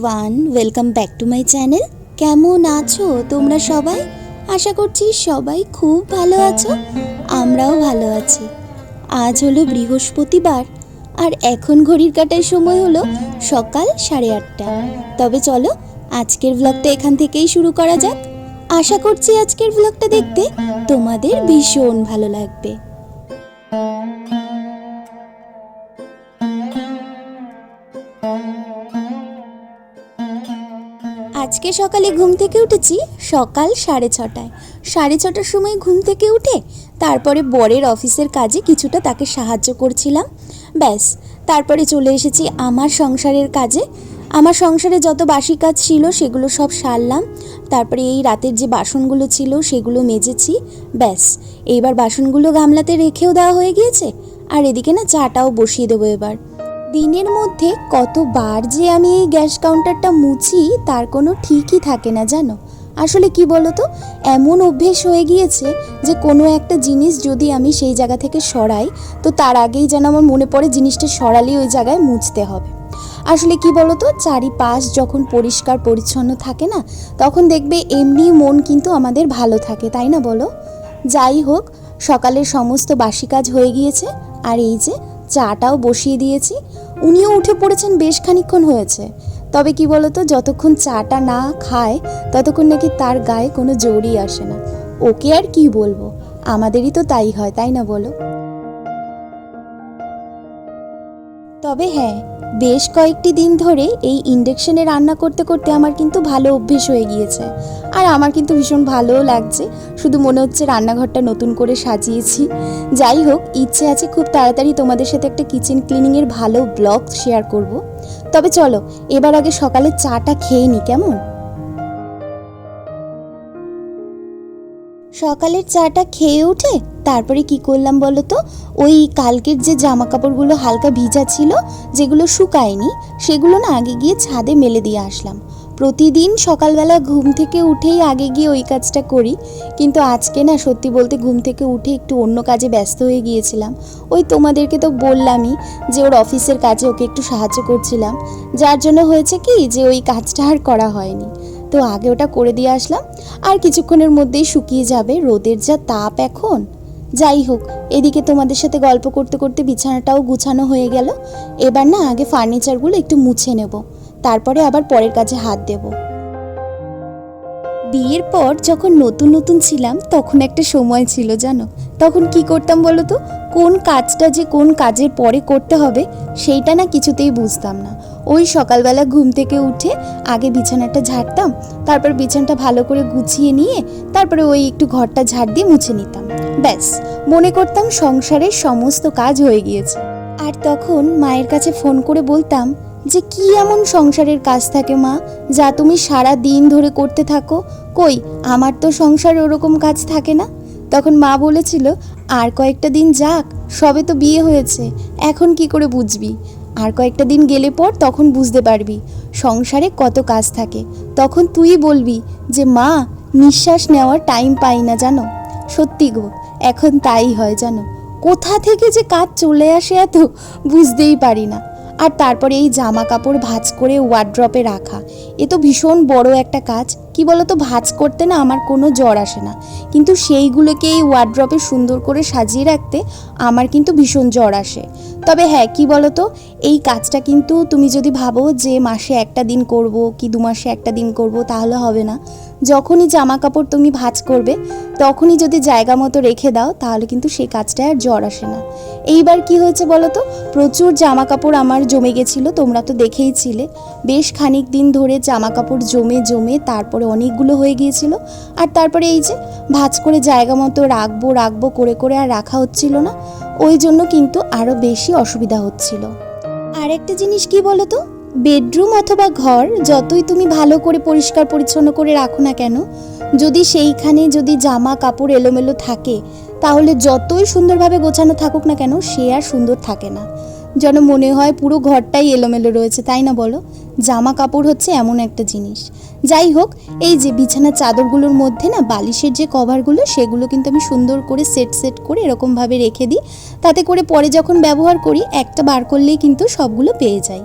Everyone welcome back to my channel কেমন আছো তোমরা সবাই? আশা করছি সবাই খুব ভালো আছো, আমরাও ভালো আছি। আজ হলো বৃহস্পতিবার, আর এখন ঘড়ির কাটার সময় হলো সকাল সাড়ে আটটা। তবে চলো, আজকের ব্লগটা এখান থেকেই শুরু করা যাক। আশা করছি আজকের ব্লগটা দেখতে তোমাদের ভীষণ ভালো লাগবে। আজকে সকালে ঘুম থেকে উঠেছি সকাল সাড়ে ছটায়। সাড়ে ছটার সময় ঘুম থেকে উঠে তারপরে বরের অফিসের কাজে কিছুটা তাকে সাহায্য করছিলাম। ব্যাস, তারপরে চলে এসেছি আমার সংসারের কাজে। আমার সংসারে যত বাসি কাজ ছিল সেগুলো সব সারলাম। তারপরে এই রাতের যে বাসনগুলো ছিল সেগুলো মেজেছি। ব্যাস, এইবার বাসনগুলো গামলাতে রেখেও দেওয়া হয়ে গিয়েছে। আর এদিকে না চাটাও বসিয়ে দেবো এবার। দিনের মধ্যে কতবার যে আমি এই গ্যাস কাউন্টারটা মুছি, তার কোনো ঠিকই থাকে না, জানো? আসলে কি বলো তো এমন অভ্যেস হয়ে গিয়েছে যে কোনো একটা জিনিস যদি আমি সেই জায়গা থেকে সরাই, তো তার আগেই যেন আমার মনে পড়ে জিনিসটা সরালেই ওই জায়গায় মুছতে হবে। আসলে কি বলো তো চারিপাশ যখন পরিষ্কার পরিচ্ছন্ন থাকে না, তখন দেখবে এমনি মন কিন্তু আমাদের ভালো থাকে, তাই না বলো? যাই হোক, সকালের সমস্ত বাসি কাজ হয়ে গিয়েছে, আর এই যে চাটাও বসিয়ে দিয়েছি উনিও উঠে পড়েছেন বেশ খানিক্ষণ হয়েছে। তবে কি বলতো, যতক্ষণ চাটা না খায়, ততক্ষণ নাকি তার গায়ে কোনো জোরই আসে না। ওকে আর কি বলব? আমাদেরই তো তাই হয়, তাই না বলো? তবে হ্যাঁ বেশ কয়েকটি দিন ধরে এই ইন্ডাকশনে রান্না করতে করতে আমার কিন্তু ভালো অভ্যেস হয়ে গিয়েছে। আর আমার কিন্তু ভীষণ ভালোও লাগছে। শুধু মনে হচ্ছে রান্নাঘরটা নতুন করে সাজিয়েছি। যাই হোক, ইচ্ছে আছে খুব তাড়াতাড়ি তোমাদের সাথে একটা কিচেন ক্লিনিংয়ের ভালো ব্লগ শেয়ার করব। তবে চলো, এবার আগে সকালে চাটা খেয়ে নি, কেমন? সকালের চাটা খেয়ে উঠে তারপরে কি করলাম বলো তো? ওই কালকের যে জামা কাপড়গুলো হালকা ভিজা ছিল, যেগুলো শুকায়নি, সেগুলো না আগে গিয়ে ছাদে মেলে দিয়ে আসলাম। প্রতিদিন সকালবেলা ঘুম থেকে উঠেই আগে গিয়ে ওই কাজটা করি, কিন্তু আজকে না সত্যি বলতে ঘুম থেকে উঠে একটু অন্য কাজে ব্যস্ত হয়ে গিয়েছিলাম। ওই তোমাদেরকে তো বললামই যে ওর অফিসের কাজে ওকে একটু সাহায্য করছিলাম। যার জন্য হয়েছে কি যে ওই কাজটা আর করা হয়নি। তো আগে ওটা করে দিয়ে আসলাম। আর কিছুক্ষণের মধ্যেই শুকিয়ে যাবে। রোদের যা তাপ এখন। যাই হোক, এদিকে তোমাদের সাথে গল্প করতে করতে বিছানাটাও গুছানো হয়ে গেল। এবার না আগে ফার্নিচারগুলো একটু মুছে নেব। তারপরে আবার পরের কাজে হাত দেব। বিয়ের পর যখন নতুন নতুন ছিলাম, তখন একটা সময় ছিল জানো? তখন কি করতাম বলো তো? কোন কাজটা যে কোন কাজের পরে করতে হবে, সেইটা না কিছুতেই বুঝতাম না। ওই সকালবেলা ঘুম থেকে উঠে আগে বিছানাটা ঝাড়তাম, তারপর বিছানাটা ভালো করে গুছিয়ে নিয়ে তারপরে ওই একটু ঘরটা ঝাড় দিয়ে মুছে নিতাম। ব্যাস, মনে করতাম সংসারের সমস্ত কাজ হয়ে গিয়েছে। আর তখন মায়ের কাছে ফোন করে বলতাম, যে কি এমন সংসারের কাজ থাকে মা, যা তুমি সারা দিন ধরে করতে থাকো? কই, আমার তো সংসারে ওরকম কাজ থাকে না? তখন মা বলেছিল, আর কয়েকটা দিন যাক, সবে তো বিয়ে হয়েছে, এখন কি করে বুঝবি? আর কয়েকটা দিন গেলে পর তখন বুঝতে পারবি সংসারে কত কাজ থাকে। তখন তুই বলবি যে, মা, নিঃশ্বাস নেওয়ার টাইম পাই না জানো? সত্যি গো, এখন তাই হয় জানো? কোথা থেকে যে কাজ চলে আসে এত বুঝতেই পারি না। আর তারপরে এই জামা কাপড় ভাঁজ করে ওয়ার্ড্রপে রাখা, এ তো ভীষণ বড় একটা কাজ। কি বলতো, ভাঁজ করতে না আমার কোনো জ্বর আসে না। কিন্তু সেইগুলোকে এই ওয়ার্ড্রপে সুন্দর করে সাজিয়ে রাখতে আমার কিন্তু ভীষণ জ্বর আসে। তবে হ্যাঁ কি বলতো, এই কাজটা কিন্তু তুমি যদি ভাবো যে মাসে একটা দিন করব কি দু মাসে একটা দিন করব, তাহলে হবে না। যখনই জামা কাপড় তুমি ভাঁজ করবে, তখনই যদি জায়গা মতো রেখে দাও, তাহলে কিন্তু সেই কাজটায় আর জ্বর আসে না। এইবার কি হয়েছে বলো তো? প্রচুর জামা কাপড় আমার জমে গেছিল, তোমরা তো দেখেই ছিলে বেশ খানিক দিন ধরে জামা কাপড় জমে জমে তারপরে অনেকগুলো হয়ে গিয়েছিল। আর তারপরে এই যে ভাঁজ করে জায়গা মতো রাখব রাখব, করে করে আর রাখা হচ্ছিল না। ওই জন্য কিন্তু আরও বেশি অসুবিধা হচ্ছিল। আর একটা জিনিস কি বলো তো? বেডরুম অথবা ঘর যতই তুমি ভালো করে পরিষ্কার পরিচ্ছন্ন করে রাখো না কেন, যদি সেইখানে যদি জামা কাপড় এলোমেলো থাকে তাহলে যতই সুন্দরভাবে গোছানো থাকুক না কেন, সে আর সুন্দর থাকে না। যেন মনে হয় পুরো ঘরটাই এলোমেলো রয়েছে, তাই না বলো? জামা কাপড় হচ্ছে এমন একটা জিনিস। যাই হোক, এই যে বিছানার চাদরগুলোর মধ্যে না বালিশের যে কভারগুলো, সেগুলো কিন্তু আমি সুন্দর করে সেট সেট করে এরকমভাবে রেখে দিই। তাতে করে পরে যখন ব্যবহার করি, একটা বার করলেই কিন্তু সবগুলো পেয়ে যাই।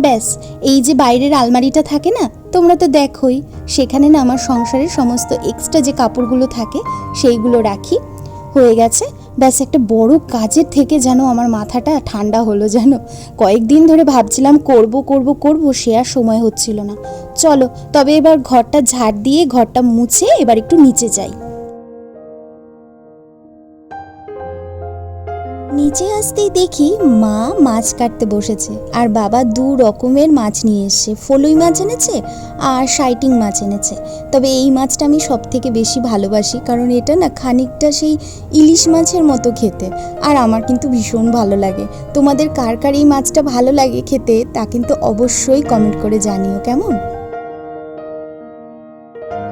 ব্যাস, এই যে বাইরের আলমারিটা থাকে না, তোমরা তো দেখোই, সেখানে না আমার সংসারের সমস্ত এক্সট্রা যে কাপড়গুলো থাকে, সেইগুলো রাখি। হয়ে গেছে। ব্যাস, একটা বড় কাজের থেকে যেন আমার মাথাটা ঠান্ডা হলো যেন। কয়েকদিন ধরে ভাবছিলাম, করব করব করব, সে আর সময় হচ্ছিল না। চলো, তবে এবার ঘরটা ঝাড় দিয়ে ঘরটা মুছে এবার একটু নিচে যাই। নিচে আসতেই দেখি মা মাছ কাটতে বসেছে, আর বাবা দু রকমের মাছ নিয়ে এসছে। ফলুই মাছ এনেছে আর শাইটিং মাছ এনেছে। তবে এই মাছটা আমি সব থেকে বেশি ভালোবাসি, কারণ এটা না খানিকটা সেই ইলিশ মাছের মতো খেতে, আর আমার কিন্তু ভীষণ ভালো লাগে। তোমাদের কার কার এই মাছটা ভালো লাগে খেতে তা কিন্তু অবশ্যই কমেন্ট করে জানিও, কেমন?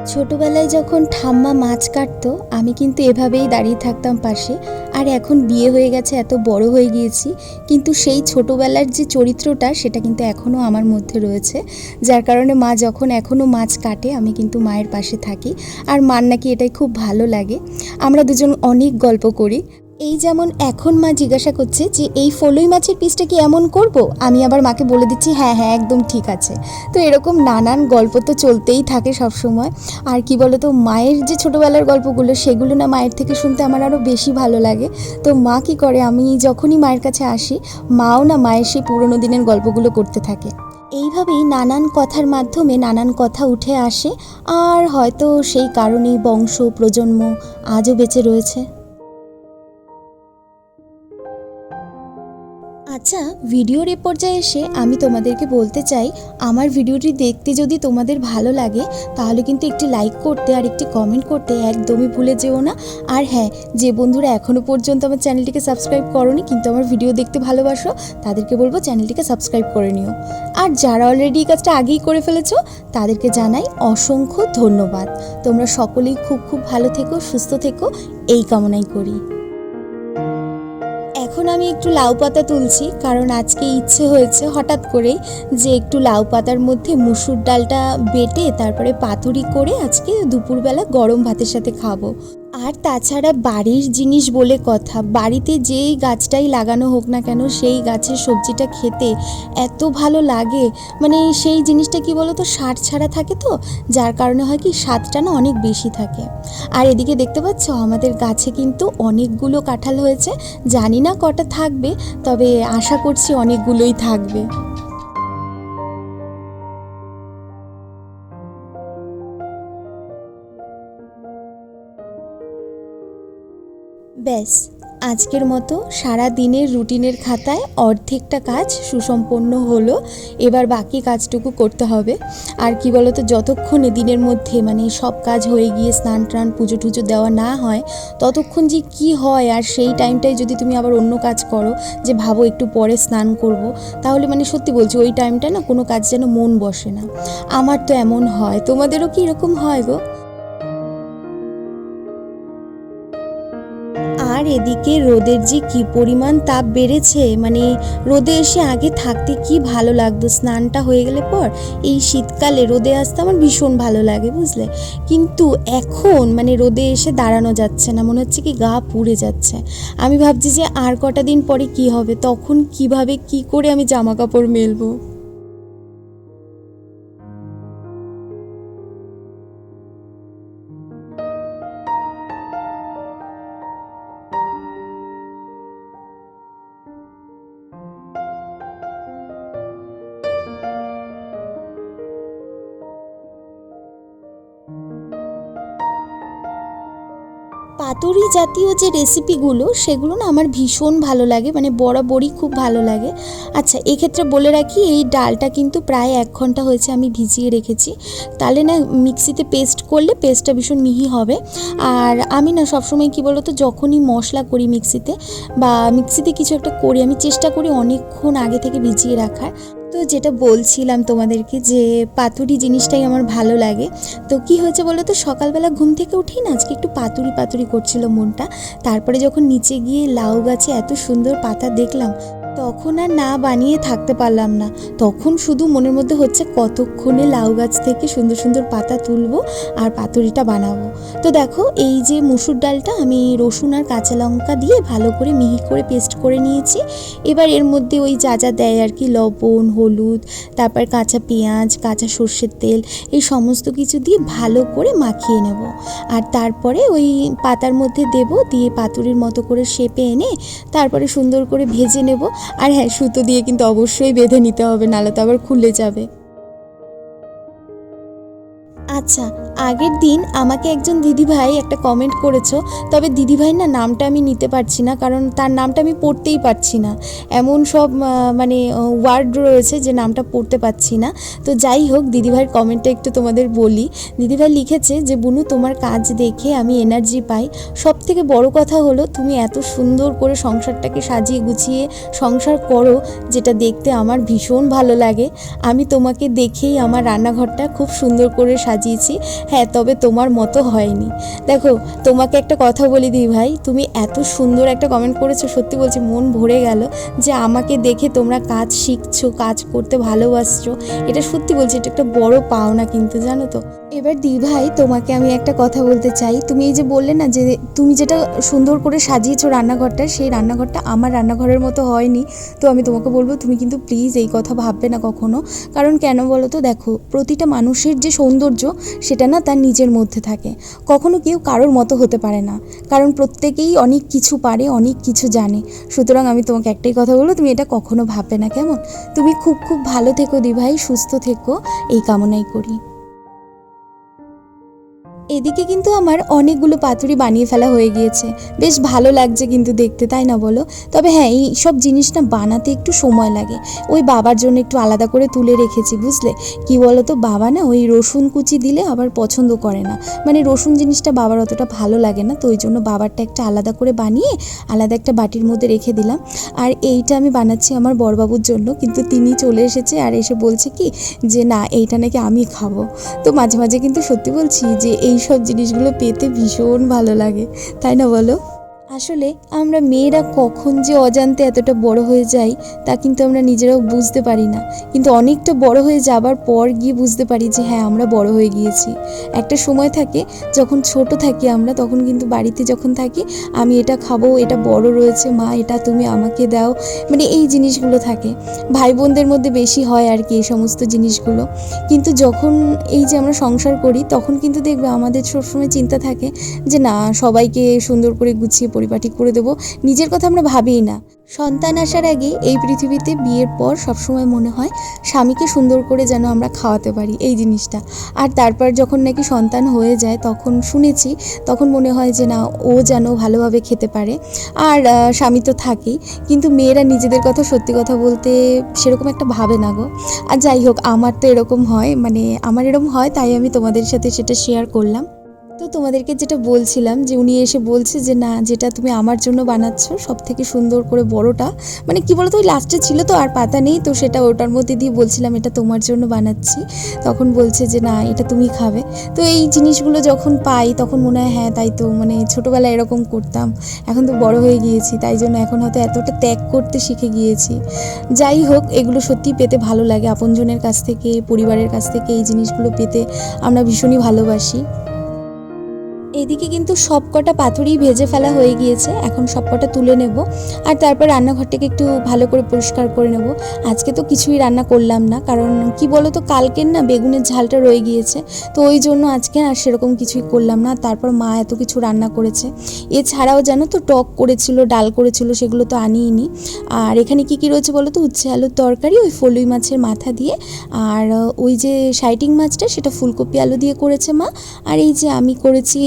ছোটবেলায় যখন ঠাম্মা মাছ কাটতো, আমি কিন্তু এভাবেই দাঁড়িয়ে থাকতাম পাশে। আর এখন বিয়ে হয়ে গেছে, এত বড় হয়ে গিয়েছি। কিন্তু সেই ছোটবেলার যে চরিত্রটা, সেটা কিন্তু এখনও আমার মধ্যে রয়েছে। যার কারণে মা যখন এখনও মাছ কাটে, আমি কিন্তু মায়ের পাশে থাকি। আর মার নাকি এটাই খুব ভালো লাগে। আমরা দুজন অনেক গল্প করি। এই যেমন এখন মা জিজ্ঞাসা করছে যে, এই ফলই মাছের পিসটা কি এমন করব? আমি আবার মাকে বলে দিচ্ছি হ্যাঁ হ্যাঁ একদম ঠিক আছে। তো এরকম নানান গল্প তো চলতেই থাকে সব সময় আর কি বলো তো মায়ের যে ছোটোবেলার গল্পগুলো, সেগুলো না মায়ের থেকে শুনতে আমার আরও বেশি ভালো লাগে। তো মা কি করে, আমি যখনই মায়ের কাছে আসি, মাও না মায়ের সেই পুরোনো দিনের গল্পগুলো করতে থাকে। এইভাবেই নানান কথার মাধ্যমে নানান কথা উঠে আসে, আর হয়তো সেই কারণেই বংশ, প্রজন্ম আজও বেঁচে রয়েছে। আচ্ছা ভিডিওর এ পর্যায়ে এসে আমি তোমাদেরকে বলতে চাই, আমার ভিডিওটি দেখতে যদি তোমাদের ভালো লাগে, তাহলে কিন্তু একটি লাইক করতে আর একটি কমেন্ট করতে একদমই ভুলে যেও না। আর হ্যাঁ যে বন্ধুরা এখনও পর্যন্ত আমার চ্যানেলটিকে সাবস্ক্রাইব করনি, কিন্তু আমার ভিডিও দেখতে ভালোবাসো, তাদেরকে বলব চ্যানেলটিকে সাবস্ক্রাইব করে নিও। আর যারা অলরেডি এই কাজটা আগেই করে ফেলেছো, তাদেরকে জানাই অসংখ্য ধন্যবাদ। তোমরা সকলেই খুব খুব ভালো থেকো, সুস্থ থেকো, এই কামনাই করি। আমি একটু লাউ পাতা তুলছি, কারণ আজকে ইচ্ছে হয়েছে হঠাৎ করেই যে একটু লাউ পাতার মধ্যে মুসুর ডালটা বেটে তারপরে পাতুরি করে আজকে দুপুরবেলা গরম ভাতের সাথে খাব। আর তাছাড়া বাড়ির জিনিস বলে কথা, বাড়িতে যেই গাছটাই লাগানো হোক না কেন, সেই গাছের সবজিটা খেতে এত ভালো লাগে। মানে সেই জিনিসটা কি বলো তো সার ছাড়া থাকে তো, যার কারণে হয় কি স্বাদটা না অনেক বেশি থাকে। আর এদিকে দেখতে পাচ্ছ, আমাদের গাছে কিন্তু অনেকগুলো কাঁঠাল হয়েছে, জানি না কটা থাকবে, তবে আশা করছি অনেকগুলোই থাকবে। ব্যাস, আজকের মতো সারা দিনের রুটিনের খাতায় অর্ধেকটা কাজ সুসম্পন্ন হলো। এবার বাকি কাজটুকু করতে হবে। আর কি বলতো, যতক্ষণে দিনের মধ্যে মানে সব কাজ হয়ে গিয়ে স্নান টান, পুজো টুজো দেওয়া না হয়, ততক্ষণ যে কি হয় আর সেই টাইমটাই যদি তুমি আবার অন্য কাজ করো, যে ভাবো একটু পরে স্নান করব, তাহলে মানে সত্যি বলছি ওই টাইমটা না কোনো কাজ যেন মন বসে না। আমার তো এমন হয়। তোমাদেরও কি এরকম হয় গো? আর এদিকে রোদের যে কি পরিমাণ তাপ বেড়েছে মানে রোদে এসে আগে থাকতে কি ভালো লাগতো? স্নানটা হয়ে গেলে পর এই শীতকালে রোদে আসতে আমার ভীষণ ভালো লাগে, বুঝলে? কিন্তু এখন মানে রোদে এসে দাঁড়ানো যাচ্ছে না, মনে হচ্ছে কি গা পুড়ে যাচ্ছে। আমি ভাবছি যে আর কটা দিন পরে কি হবে, তখন কীভাবে কি করে আমি জামা কাপড় মেলবো? জাতীয় যে রেসিপিগুলো সেগুলো না আমার ভীষণ ভালো লাগে মানে বরাবরই খুব ভালো লাগে। আচ্ছা এক্ষেত্রে বলে রাখি, এই ডালটা কিন্তু প্রায় এক ঘণ্টা হয়েছে আমি ভিজিয়ে রেখেছি। তাহলে না মিক্সিতে পেস্ট করলে পেস্টটা ভীষণ মিহি হবে। আর আমি না সবসময় কি বলতো, যখনই মশলা করি মিক্সিতে, বা মিক্সিতে কিছু একটা করি, আমি চেষ্টা করি অনেকক্ষণ আগে থেকে ভিজিয়ে রাখার। তো যেটা বলছিলাম তোমাদেরকে যে পাতুরি জিনিসটাই আমার ভালো লাগে। তো কি হয়েছে বলো তো? সকালবেলা ঘুম থেকে উঠেই না আজকে একটু পাতুরি পাতুরি করছিল মনটা। তারপরে যখন নিচে গিয়ে লাউ গাছে এত সুন্দর পাতা দেখলাম তখন আর না বানিয়ে থাকতে পারলাম না। তখন শুধু মনের মধ্যে হচ্ছে, কতক্ষণে লাউ গাছ থেকে সুন্দর সুন্দর পাতা তুলবো আর পাতুরিটা বানাবো। তো দেখো, এই যে মুসুর ডালটা, আমি রসুন আর কাঁচা লঙ্কা দিয়ে ভালো করে মিহি করে পেস্ট করে নিয়েছি। এবার এর মধ্যে ওই যা যা দেয় আর কি, লবণ, হলুদ, তারপর কাঁচা পেঁয়াজ, কাঁচা সর্ষের তেল, এই সমস্ত কিছু দিয়ে ভালো করে মাখিয়ে নেব। আর তারপরে ওই পাতার মধ্যে দেব, দিয়ে পাতুরির মতো করে শেপে এনে তারপরে সুন্দর করে ভেজে নেব। আর হ্যাঁ সুতো দিয়ে কিন্তু অবশ্যই বেঁধে নিতে হবে নালে তো আবার খুলে যাবে। আচ্ছা আগের দিন আমাকে একজন দিদিভাই একটা কমেন্ট করেছ, তবে দিদিভাই না নামটা আমি নিতে পারছি না, কারণ তার নামটা আমি পড়তেই পারছি না। এমন সব মানে ওয়ার্ড রয়েছে যে নামটা পড়তে পারছি না। তো যাই হোক, দিদিভাইয়ের কমেন্টটা একটু তোমাদের বলি। দিদিভাই লিখেছে যে, বুনু, তোমার কাজ দেখে আমি এনার্জি পাই। সব থেকে বড় কথা হলো, তুমি এত সুন্দর করে সংসারটাকে সাজিয়ে গুছিয়ে সংসার করো, যেটা দেখতে আমার ভীষণ ভালো লাগে। আমি তোমাকে দেখেই আমার রান্নাঘরটা খুব সুন্দর করে সাজিয়েছি। হ্যাঁ তবে তোমার মতো হয়নি। দেখো, তোমাকে একটা কথা বলি দিই ভাই, তুমি এত সুন্দর একটা কমেন্ট করেছ, সত্যি বলছি মন ভরে গেল যে আমাকে দেখে তোমরা কাজ শিখছো, কাজ করতে ভালোবাসছো। এটা সত্যি বলছি, এটা একটা বড় পাওনা কিন্তু, জানো তো। এবার দি ভাই তোমাকে আমি একটা কথা বলতে চাই। তুমি এই যে বললে না যে তুমি যেটা সুন্দর করে সাজিয়েছো রান্নাঘরটা, সেই রান্নাঘরটা আমার রান্নাঘরের মতো হয়নি। তো আমি তোমাকে বলব, তুমি কিন্তু প্লিজ এই কথা ভাববে না কখনো। কারণ কেন বলো তো, দেখো, প্রতিটা মানুষের যে সৌন্দর্য, সেটা না তার নিজের মধ্যে থাকে। কখনো কেউ কারোর মতো হতে পারে না। কারণ প্রত্যেকেই অনেক কিছু পারে, অনেক কিছু জানে। সুতরাং আমি তোমাকে একটাই কথা বলব, তুমি এটা কখনো ভাববে না, কেমন? তুমি খুব খুব ভালো থেকো দি ভাই সুস্থ থেকো। এই কামনাই করি। এদিকে কিন্তু আমার অনেকগুলো পাতুরি বানিয়ে ফেলা হয়ে গিয়েছে। বেশ ভালো লাগছে কিন্তু দেখতে, তাই না বলো? তবে হ্যাঁ এই সব জিনিস না বানাতে একটু সময় লাগে। ওই বাবার জন্য একটু আলাদা করে তুলে রেখেছি, বুঝলে? কি বলো তো বাবা না ওই রসুন কুচি দিলে আবার পছন্দ করে না। মানে রসুন জিনিসটা বাবার অতটা ভালো লাগে না, তো ওই জন্য বাবারটা একটা আলাদা করে বানিয়ে আলাদা একটা বাটির মধ্যে রেখে দিলাম। আর এইটা আমি বানাচ্ছি আমার বড়বাবুর জন্য, কিন্তু তিনি চলে এসেছে আর এসে বলছে কি যে, না, এইটা নাকি আমি খাব। তো মাঝে মাঝে কিন্তু সত্যি বলছি যে, এই সব জিনিসগুলো পেতে ভীষণ ভালো লাগে তাই না বলো? আসলে আমরা মেয়েরা কখন যে অজান্তে এতটা বড় হয়ে যাই, তা কিন্তু আমরা নিজেরাও বুঝতে পারি না। কিন্তু অনেকটা বড় হয়ে যাবার পর গিয়ে বুঝতে পারি যে হ্যাঁ আমরা বড় হয়ে গিয়েছি। একটা সময় থাকে, যখন ছোট থাকি আমরা, তখন কিন্তু বাড়িতে যখন থাকি, আমি এটা খাব, এটা বড় রয়েছে, মা, এটা তুমি আমাকে দাও মানে এই জিনিসগুলো থাকে। ভাই বোনদের মধ্যে বেশি হয় আর কি এই সমস্ত জিনিসগুলো। কিন্তু যখন এই যে আমরা সংসার করি, তখন কিন্তু দেখবে আমাদের সবসময় চিন্তা থাকে যে, না, সবাইকে সুন্দর করে গুছিয়ে পরিপাটি করে দেবো। নিজের কথা আমরা ভাবিই না। সন্তান আসার আগে এই পৃথিবীতে বিয়ের পর সবসময় মনে হয় স্বামীকে সুন্দর করে যেন আমরা খাওয়াতে পারি, এই জিনিসটা। আর তারপর যখন নাকি সন্তান হয়ে যায় তখন শুনেছি, তখন মনে হয় যে না, ও যেন ভালোভাবে খেতে পারে। আর স্বামী তো থাকেই, কিন্তু মেয়েরা নিজেদের কথা, সত্যি কথা বলতে সেরকম একটা ভাবে না গো। আর যাই হোক, আমার তো এরকম হয় মানে আমার এরকম হয়, তাই আমি তোমাদের সাথে সেটা শেয়ার করলাম। তো তোমাদেরকে যেটা বলছিলাম যে উনি এসে বলছে যে, না, যেটা তুমি আমার জন্য বানাচ্ছ সব থেকে সুন্দর করে বড়টা। মানে কি বলতো, ওই লাস্টে ছিল তো, আর পাতা নেই, তো সেটা ওটার মধ্যে দিয়ে বলছিলাম, এটা তোমার জন্য বানাচ্ছি। তখন বলছে যে, না, এটা তুমি খাবে। তো এই জিনিসগুলো যখন পাই, তখন মনে হয় হ্যাঁ তাই তো মানে ছোটোবেলায় এরকম করতাম। এখন তো বড় হয়ে গিয়েছি, তাই জন্য এখন হয়তো এতটা ত্যাগ করতে শিখে গিয়েছি। যাই হোক, এগুলো সত্যি পেতে ভালো লাগে। আপনজনের কাছ থেকে, পরিবারের কাছ থেকে এই জিনিসগুলো পেতে আমরা ভীষণই ভালোবাসি। এদিকে কিন্তু সবকটা পাথরই ভেজে ফেলা হয়ে গিয়েছে। এখন সবকটা তুলে নেব আর তারপর রান্নাঘরটাকে একটু ভালো করে পরিষ্কার করে নেব। আজকে তো কিছুই রান্না করলাম না, কারণ কি বলো তো কালকের না বেগুনের ঝালটা রয়ে গিয়েছে। তো ওই জন্য আজকে আর সেরকম কিছুই করলাম না, তারপর মা এত কিছু রান্না করেছে। এছাড়াও জানো তো, টক করেছিল, ডাল করেছিল, সেগুলো তো আনিইনি। আর এখানে কি কি রয়েছে বলো তো উচ্ছে আলুর তরকারি, ওই ফলুই মাছের মাথা দিয়ে। আর ওই যে সাইটিং মাছটা, সেটা ফুলকপি আলু দিয়ে করেছে মা। আর এই যে আমি করেছি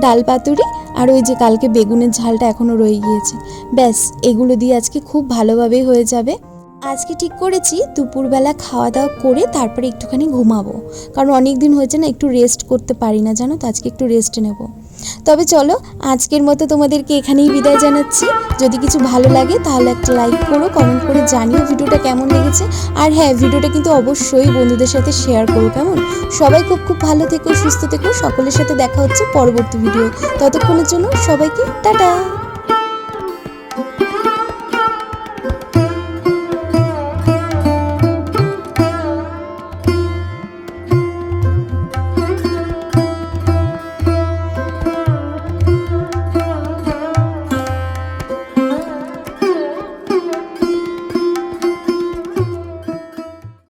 ডাল পাতুরি আর ওই যে কালকে বেগুনের ঝালটা এখনও রয়ে গিয়েছে। ব্যাস, এগুলো দিয়ে আজকে খুব ভালোভাবেই হয়ে যাবে। আজকে ঠিক করেছি, দুপুরবেলা খাওয়া দাওয়া করে তারপরে একটুখানি ঘুমাবো। কারণ অনেক দিন হয়েছে না, একটু রেস্ট করতে পারি না, জানো তো? আজকে একটু রেস্ট নেব। তবে চলো, আজকের মতো তোমাদেরকে এখানেই বিদায় জানাচ্ছি। যদি কিছু ভালো লাগে, তাহলে একটা লাইক করো কমেন্ট করে জানিও ভিডিওটা কেমন লেগেছে। আর হ্যাঁ ভিডিওটা কিন্তু অবশ্যই বন্ধুদের সাথে শেয়ার করো, কেমন? সবাই খুব খুব ভালো থেকো, সুস্থ থেকো, সকলের সাথে দেখা হচ্ছে পরবর্তী ভিডিও ততক্ষণের জন্য সবাইকে টাটা!